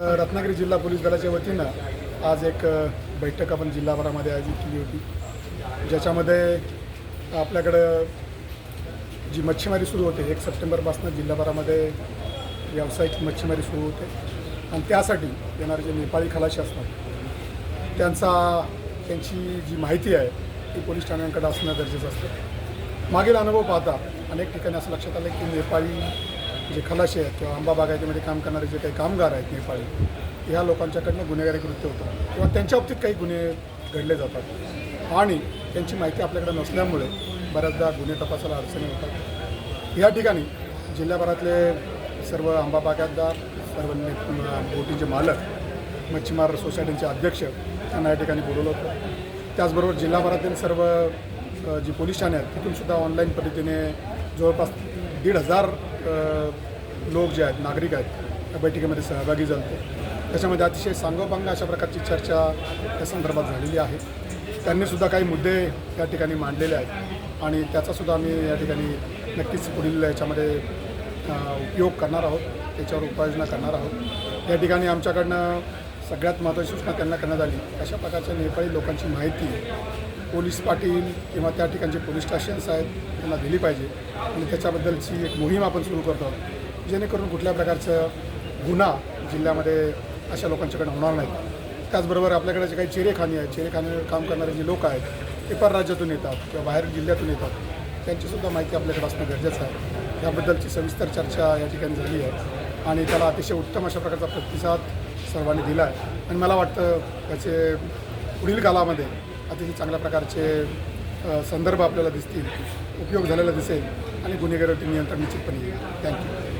रत्नागिरी जिल्हा पोलीस दलाच्या वतीनं आज एक बैठक आपण जिल्हाभरामध्ये आयोजित केली होती. ज्याच्यामध्ये आपल्याकडं जी मच्छीमारी सुरू होते एक सप्टेंबरपासून जिल्हाभरामध्ये व्यावसायिक मच्छीमारी सुरू होते. आणि त्यासाठी येणारे जे नेपाळी खलाशी असतात त्यांचा त्यांची जी माहिती आहे ती पोलीस ठाण्यांकडे असणं गरजेचं असतं. मागील अनुभव पाहता अनेक ठिकाणी असं लक्षात आलं की नेपाळी जे खलाशी आहेत किंवा आंबा बागायतीमध्ये काम करणारे जे काही कामगार आहेत नेपाळी ह्या लोकांच्याकडनं गुन्हेगारी कृत्य होतं. किंवा त्यांच्या बाबतीत काही गुन्हे घडले जातात. आणि त्यांची माहिती आपल्याकडे नसल्यामुळे बऱ्याचदा गुन्हे तपासायला अडचणी होतात या ठिकाणी जिल्ह्याभरातले सर्व आंबा बागायतदार सर्व बोटींचे मालक मच्छीमार सोसायटीचे अध्यक्ष त्यांना या ठिकाणी बोलवलं होतं. त्याचबरोबर जिल्हाभरातील सर्व जी पोलीस ठाणे आहेत तिथून सुद्धा ऑनलाईन पद्धतीने जवळपास दीड हजार लोक जे आहेत नागरिक आहेत या बैठकीमध्ये सहभागी झाले त्याच्यामध्ये अतिशय सांगोपांग अशा प्रकारची चर्चा त्या संदर्भात झालेली आहे. त्यांनीसुद्धा काही मुद्दे या ठिकाणी मांडलेले आहेत आणि त्याचासुद्धा आम्ही या ठिकाणी नक्कीच पुढील याच्यामध्ये उपयोग करणार आहोत त्याच्यावर उपाययोजना करणार आहोत. या ठिकाणी आमच्याकडनं सगळ्यात महत्त्वाची सूचना त्यांना करण्यात आली. अशा प्रकारच्या नेपाळी लोकांची माहिती पोलीस पाटील किंवा त्या ठिकाणचे पोलीस स्टेशन्स आहेत त्यांना दिली पाहिजे. आणि त्याच्याबद्दलची एक मोहीम आपण सुरू करतो आहोत. जेणेकरून कुठल्या प्रकारचं गुन्हा जिल्ह्यामध्ये अशा लोकांच्याकडे होणार नाही. त्याचबरोबर आपल्याकडे जे काही चिरेखानी आहेत चेरेखान्यावर काम करणारे जे लोक आहेत ते परराज्यातून येतात किंवा बाहेर जिल्ह्यातून येतात. त्यांचीसुद्धा माहिती आपल्याकडे असणं गरजेचं आहे. याबद्दलची सविस्तर चर्चा या ठिकाणी झाली आहे. आणि त्याला अतिशय उत्तम अशा प्रकारचा प्रतिसाद सर्वांनी दिला आहे. आणि मला वाटतं त्याचे पुढील काळामध्ये अतिशय चांगल्या प्रकारचे संदर्भ आपल्याला दिसतील उपयोग झालेला दिसेल आणि गुन्हेगारीवरती नियंत्रण निश्चितपणे येईल. थँक्यू